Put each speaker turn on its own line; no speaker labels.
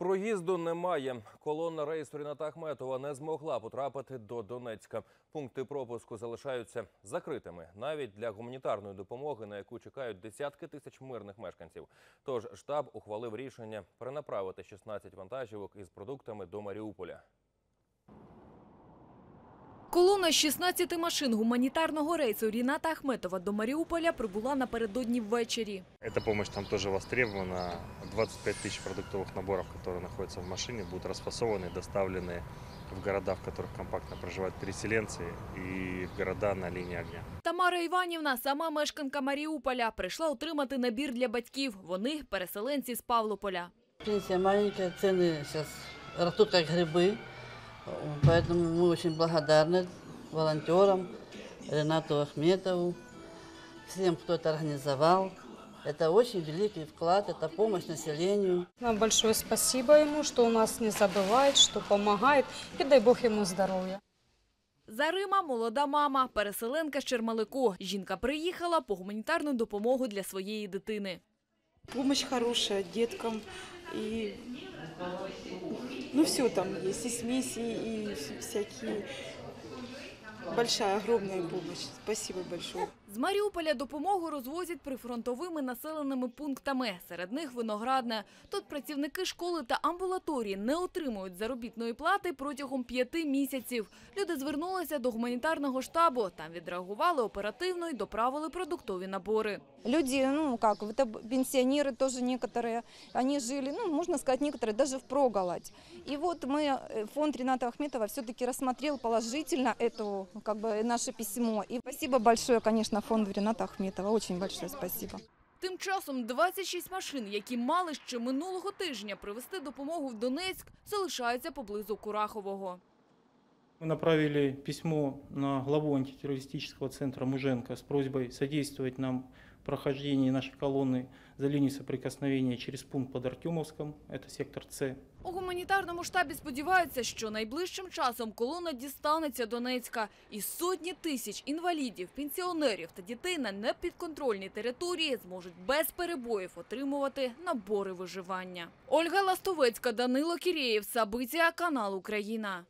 Проїзду немає. Колона рейсу Ріната не змогла потрапити до Донецька. Пункти пропуску залишаються закритими навіть для гуманітарної допомоги, на яку чекають десятки тисяч мирних мешканців. Тож штаб ухвалив рішення перенаправити 16 вантажівок із продуктами до Маріуполя.
Колона з 16 машин гуманітарного рейсу Ріната Ахметова до Маріуполя прибула напередодні ввечері.
Эта помощь там тоже востребована. 25 тысяч продуктовых наборов, которые находятся в машине, будут расфасованы и доставлены в города, в которых компактно проживают переселенцы, и в города на линии огня.
Тамара Іванівна, сама мешканка Маріуполя, прийшла отримати набір для батьків. Вони – переселенці з Павлополя.
Пенсия маленькая, цены сейчас растут как грибы, поэтому мы очень благодарны волонтерам, Ренату Ахметову, всем, кто это организовал. Это очень великий вклад, это помощь населению.
Нам большое спасибо ему, что у нас не забывает, что помогает. И дай Бог ему здоровья.
Зарима – молода мама, переселенка з Чермалику. Жінка приїхала по гуманітарну допомогу для своєї дитини.
Помощь хорошая деткам и ну все там есть, и смеси, и всякие. Большая, огромная помощь. Спасибо большое.
З Маріуполя допомогу розвозять прифронтовими населеними пунктами. Серед них Виноградне. Тут працівники школи та амбулаторії не отримують заробітної плати протягом п'яти місяців. Люди звернулися до гуманітарного штабу. Там відреагували оперативно і доправили продуктові набори.
Люди, ну как, это пенсионеры тоже некоторые, они жили, ну, можно сказать, некоторые даже впроголодь. И вот мы, э, фонд Рената Ахметова все-таки рассмотрел положительно это, как бы, наше письмо. И спасибо большое, конечно, фонду Рената Ахметова, очень большое спасибо.
Тим часом 26 машин, які мали ще минулого тижня привезти допомогу в Донецьк, залишаються поблизу Курахового.
Мы направили письмо на главу антитеррористического центра Муженко с просьбой содействовать нам прохождении нашей колонны за линией соприкосновения через пункт под Артемовском, это сектор С.
У гуманітарному штабі сподіваються, що найближчим часом колона дістанеться Донецька і сотні тисяч інвалідів, пенсіонерів та дітей на непідконтрольній території зможуть без перебоїв отримувати набори виживання. Ольга Ластовецька, Данило Кірєєв, Сабиція, канал Україна.